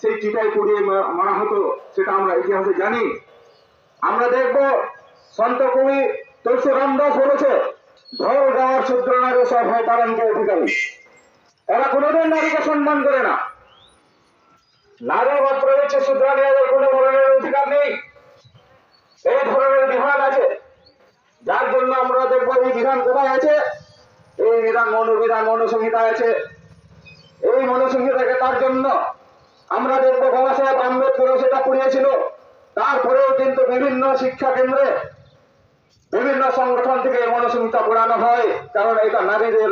সেই চিতাই পুড়িয়ে মারা হতো, সেটা আমরা ইতিহাসে জানি। আমরা দেখব, সন্ত কবি তুলসী রামদাস বলেছে, ধর গাওয়ার শূদ্র নারী সব হয় পালনকে অধিকারী। এরা কোনোদিন নারীকে সম্মান করে না। নারী মাত্র হচ্ছে শূদ্রানী এদের কোনো ধরনের অধিকার নেই। এই ধরনের বিধান আছে। যার জন্য আমরা দেখব, এই বিধান কোথায় আছে? এই বিধান মনোবিধান মনুসংহিতা আছে। এই মনুসংহিতাকে তার জন্য আমরা দেখব বাবা সাহেব আম্বেদকরও সেটা পড়িয়েছিল তারপরেও কিন্তু বিভিন্ন শিক্ষা কেন্দ্রে বিভিন্ন সংগঠন থেকে এই পড়ানো হয়, কারণ এটা নারীদের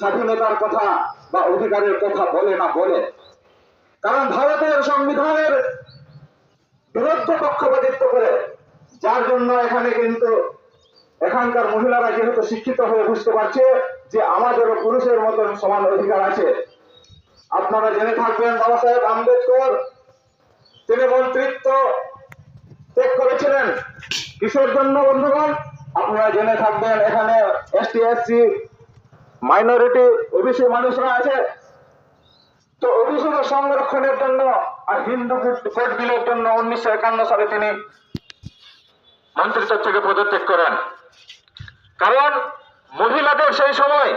স্বাধীনতার কথা বা অধিকারের কথা বলে না বলে। কারণ ভারতের সংবিধানের বিরুদ্ধ পক্ষপাতিত্ব করে, যার জন্য এখানে কিন্তু এখানকার মহিলারা যেহেতু শিক্ষিত হয়ে বুঝতে পারছে যে আমাদেরও পুরুষের মতন সমান অধিকার আছে আপনারা জেনে থাকবেন, বাবা সাহেব আম্বেদকর, তিনি মন্ত্রিত্ব ত্যাগ করেছিলেন। কিসের জন্য, বন্ধুগণ? আপনারা জেনে থাকবেন, এখানে এসটি, এসসি, মাইনরিটি, ওবিসি মানুষরা আছে। তো অভিযোগের সংরক্ষণের জন্য আর হিন্দু কোড বিলের জন্য উনিশশো একান্ন সালে তিনি মন্ত্রিত্ব থেকে পদত্যাগ করেন। কারণ মহিলাদের সেই সময়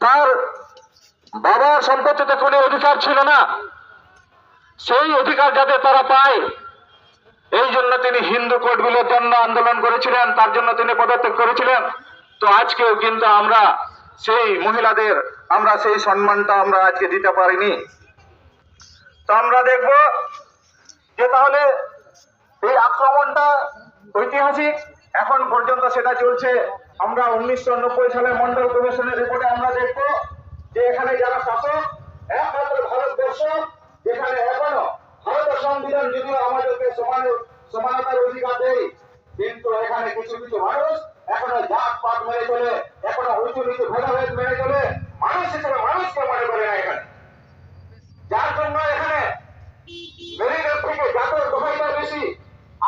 তার বাবার সম্পত্তিতে কোনো অধিকার ছিল না। সেই অধিকার যাতে তারা পায়, এই জন্য তিনি হিন্দু কোড বিলের জন্য আন্দোলন করেছিলেন, তার জন্য তিনি পদত্যাগ করেছিলেন। তো আজকেও কিন্তু আমরা সেই মহিলাদের, আমরা সেই সম্মানটা আমরা আজকে দিতে পারিনি। তো আমরা দেখব যে তাহলে এই আক্রমণটা ঐতিহাসিক, এখন পর্যন্ত সেটা চলছে। আমরা উনিশশো সালের মন্ডল কমিশনের রিপোর্টে আমরা দেখব যে এখানে যারা শাসক, একমাত্র ভারতবর্ষ, যেখানে এখনও ভারতের সংবিধান যদিও আমাদেরকে সমান সমানতার অধিকার দেয় কিন্তু এখানে কিছু কিছু মানুষ এখনও জাত পাত মেনে চলে, এখনও উঁচু নিচু ভেদাভেদ মেনে চলে, মানুষ হিসেবে মানুষকে মনে করে না এখানে। যার জন্য এখানে মেরিনের থেকে জাতর দোহাইটা বেশি।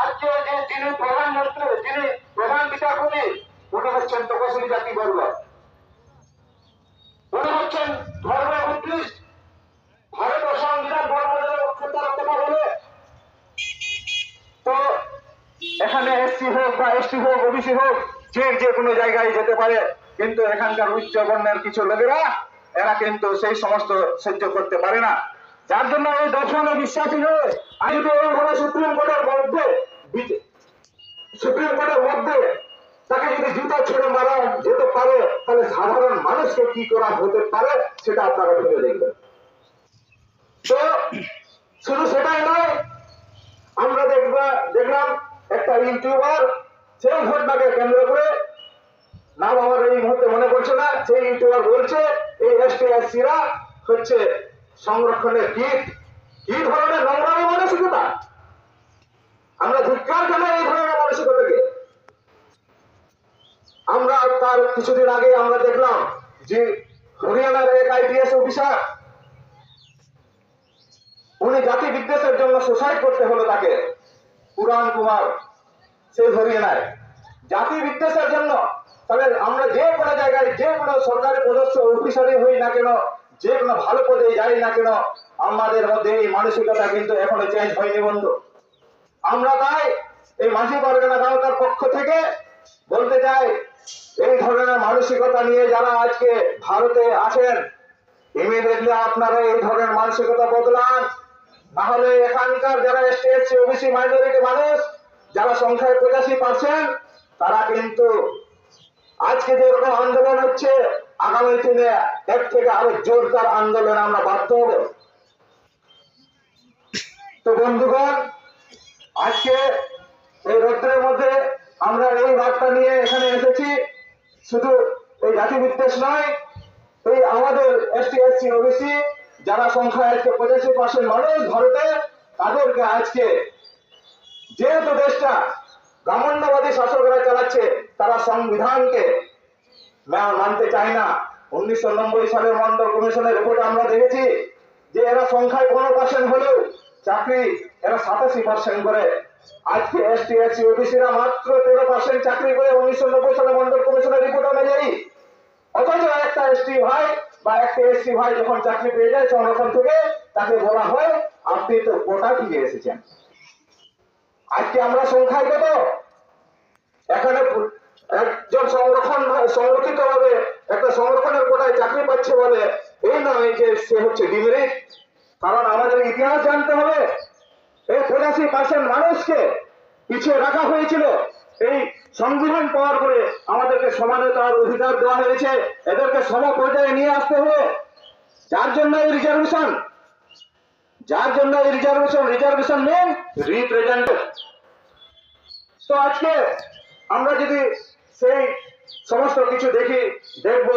আজকে যে যিনি প্রধানমন্ত্রী, যিনি প্রধান বিচারপতি, উনি হচ্ছেন তপশিলি জাতি বর্গ উনি হচ্ছেন ধর্ম বুদ্ধিস্ট ভারতের সংবিধান ধর্মের অক্ষতার কথা বলে তো এখানে এসসি হোক বা এসটি হোক, ওবিসি হোক, যে যে কোনো জায়গায় যেতে পারে। কিন্তু এখানকার উচ্চ বর্ণের কিছু লোকেরা, এরা কিন্তু সেই সমস্ত সহ্য করতে পারে না। যার জন্য এই দর্শনে বিশ্বাসী হয়ে আমি তো এইভাবে সুপ্রিম কোর্টের মধ্যে সুপ্রিম কোর্টের মধ্যে তাকে যদি জুতা ছেড়ে মারা যেতে পারে, তাহলে সাধারণ মানুষকে কি করা হতে পারে, সেটা আপনারা ভেবে দেখবেন তো শুধু সেটাই নয় আমরা দেখবা দেখলাম একটা ইউটিউবার সেই ঘটনাকে কেন্দ্র করে নাম আমার এই পড়ছে না সেই ইউটিউবার বলছে, এই এসটি এসসিরা হচ্ছে সংরক্ষণের কীট। কি ধরনের নোংরামি মানসিকতা আমরা ধিক্কার জানাই এই ধরনের মানসিকতাকে। আমরা তার কিছুদিন আগে আমরা দেখলাম যে হরিয়ানার এক আইপিএস অফিসার, উনি জাতি বিদ্বেষের জন্য সুসাইড করতে হলো তাকে পুরাণ কুমার, সেই হরিয়ানায়। জাতি বিদ্বেষের জন্য তাহলে আমরা যে কোনো জায়গায়, যে কোনো সরকারি পদস্থ অফিসারই হই না কেন, যে কোনো ভালো পদে যাই না কেন, আমাদের মধ্যে এই মানসিকতা কিন্তু এখনও চেঞ্জ হয়নি বন্ধু। আমরা তাই এই মাঝি পারগানা গাঁওতার পক্ষ থেকে বলতে চাই, এই ধরনের মানসিকতা নিয়ে যারা আজকে ভারতে আছেন ইমিডিয়েটলি আপনারা এই ধরনের মানসিকতা বদলান। নাহলে এখানকার যারা এসটি এসসি ওবিসি মাইনরিটি মানুষ, যারা সংখ্যায় পঁচাশি পার্সেন্ট তারা কিন্তু আজকে যেরকম আন্দোলন হচ্ছে, আগামী দিনে এর থেকে আরও জোরদার আন্দোলন আমরা বাধ্য হব। তো বন্ধুগণ, আজকে এই রৌদ্রের মধ্যে আমরা এই বার্তা নিয়ে এখানে এসেছি। শুধু এই জাতি বিদ্বেষ নয়, এই আমাদের এসটি এসসি ওবিসি যারা সংখ্যা আজকে পঁচাশি পার্সেন্ট মানুষ ভারতে, তাদেরকে আজকে যেহেতু দেশটা ব্রাহ্মণ্যবাদী শাসকরা চালাচ্ছে তারা সংবিধানকে মানতে চায় না। উনিশশো নব্বই সালের মন্ডল কমিশনের রিপোর্টে আমরা দেখেছি যে এরা সংখ্যায় পনেরো পার্সেন্ট হলেও চাকরি এরা সাতাশি পার্সেন্ট করে। আজকে এসটি, এসসি, ওবিসিরা মাত্র তেরো পার্সেন্ট চাকরি করে উনিশশো নব্বই সালে মন্ডল কমিশনের রিপোর্ট অনুযায়ী অথচ একটা এসটি ভাই বা একটা এসসি ভাই যখন চাকরি পেয়ে যায় সংরক্ষণ থেকে, তাকে বলা হয় আপনি তো কোটা থেকে এসেছেন। আজকে আমরা সংখ্যায় কত? এখানে একজন সংরক্ষণ সংরক্ষিত ভাবে একটা সংরক্ষণের কোটায় চাকরি পাচ্ছে বলে, এই নয় যে সে হচ্ছে ডিমেরিট। কারণ আমাদের ইতিহাস জানতে হবে, এই পঁচাশি পার্সেন্ট মানুষকে পিছিয়ে রাখা হয়েছিল। এই সংবিধান পাওয়ার পরে আমাদেরকে সমানতার অধিকার দেওয়া হয়েছে। এদেরকে সম পর্যায়ে নিয়ে আসতে হবে। যার জন্য এই রিজার্ভেশন যার জন্য এই রিজার্ভেশন রিজার্ভেশন মেন রিপ্রেজেন্টেটিভ তো আজকে আমরা যদি সেই সমস্ত কিছু দেখি, দেখব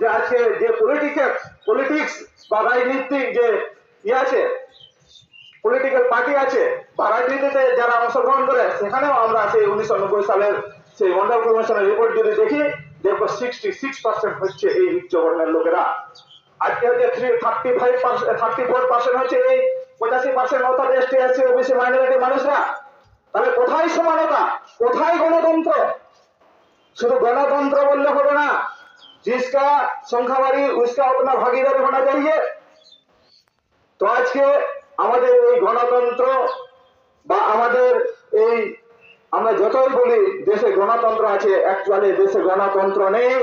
যে আজকে যে পলিটিক্যাল পলিটিক্স বা রাজনীতিক যে ইয়ে আছে পলিটিক্যাল পার্টি আছে বা রাজনীতিতে যারা অংশগ্রহণ করে, সেখানেও আমরা সেই উনিশশো নব্বই সালের সেই মন্ডল কমিশনের রিপোর্ট যদি দেখি, দেখব সিক্সটি সিক্স পার্সেন্ট হচ্ছে এই উচ্চ বর্ণের লোকেরা। আজকে হচ্ছে three thirty five percent thirty four percent হচ্ছে এই পঁচাশি পার্সেন্ট অর্থাৎ এসটি এসসি ওবিসি মাইনরিটি মানুষরা। তাহলে কোথায় সমানতা কোথায় গণতন্ত্র শুধু गणतंत्र বললে হবে না जिसका সংখ্যা বাড়ি उसका अपना भागीदारी होना चाहिए তো আজকে আমাদের এই গণতন্ত্র বা আমাদের এই আমরা যতই বলি দেশে গণতন্ত্র আছে অ্যাকচুয়ালি দেশে গণতন্ত্র নেই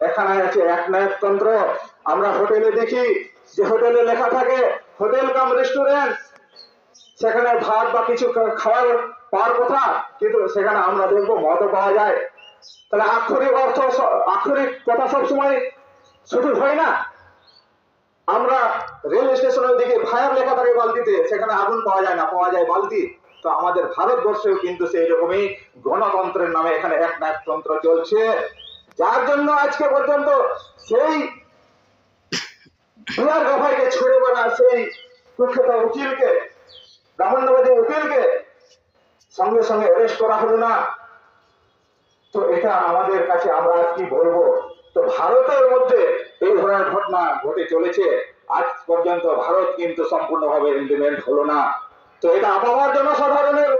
এখানে আছে একনায়কতন্ত্র আমরা হোটেলে দেখি যে হোটেলে লেখা থাকে হোটেল কাম রেস্টুরেন্ট সেখানে ভাত বা কিছু খাওয়ার পাওয়ার কথা, কিন্তু সেখানে আমরা দেখব মদও পাওয়া যায়। তাহলে আক্ষরিক অর্থ আক্ষরিক কথা সবসময় শুধু হয় না। আমরা রেল স্টেশনের দিকে ফায়ার লেখা থাকে বালতিতে, সেখানে আগুন পাওয়া যায় না, পাওয়া যায় বালতি। তো আমাদের ভারতবর্ষেও কিন্তু সেই রকমই গণতন্ত্রের নামে এখানে এক তন্ত্র চলছে। যার জন্য আজকে পর্যন্ত সেই দুয়ার ছুড়ে বেড়া সেই কুখ্যাত উকিলকে ব্রাহ্মণ্যবাদী উকিলকে সঙ্গে সঙ্গে অ্যারেস্ট করা হলো না। তো এটা আমাদের কাছে আমরা কি বলব? তো ভারতের মধ্যে এই ধরনের ঘটনা ঘটে চলেছে। আজ পর্যন্ত ভারত কিন্তু সম্পূর্ণভাবে ইমপ্লিমেন্ট হলো না। তো এটা আবহাওয়ার জনসাধারণের